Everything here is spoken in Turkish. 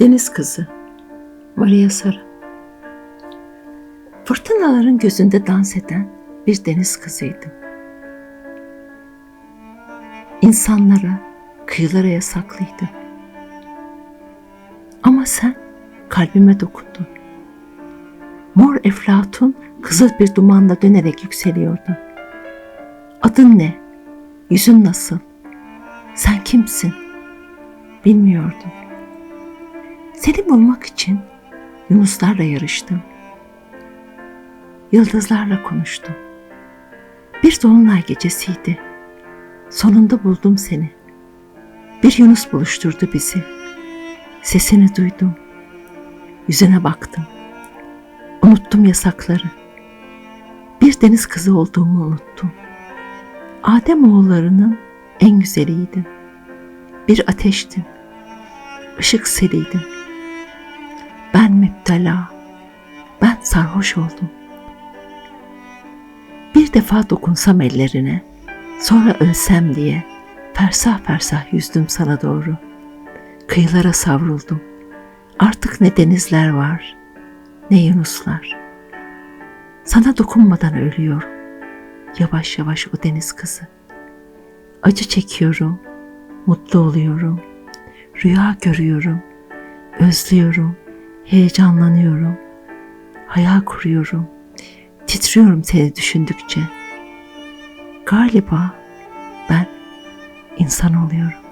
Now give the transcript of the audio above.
Deniz kızı Maria Sara Fırtınaların gözünde dans eden bir deniz kızıydım. İnsanlara, kıyılara yasaklıydı. Ama sen kalbime dokundun. Mor eflatun kızıl bir dumanla dönerek yükseliyordu. Adın ne? Yüzün nasıl? Sen kimsin? Bilmiyordum. Seni bulmak için yunuslarla yarıştım. Yıldızlarla konuştum. Bir dolunay gecesiydi. Sonunda buldum seni. Bir Yunus buluşturdu bizi. Sesini duydum. Yüzüne baktım. Unuttum yasakları. Bir deniz kızı olduğumu unuttum. Adem oğullarının en güzeliydim. Bir ateştim. Işık seliydim. Ben müptela. Ben sarhoş oldum. Bir defa dokunsam ellerine, sonra ölsem diye fersah fersah yüzdüm sana doğru. Kıyılara savruldum. Artık ne denizler var, ne yunuslar. Sana dokunmadan ölüyorum. Yavaş yavaş o deniz kızı. Acı çekiyorum, mutlu oluyorum. Rüya görüyorum, özlüyorum, heyecanlanıyorum. Hayal kuruyorum. Titriyorum seni düşündükçe. Galiba ben insan oluyorum.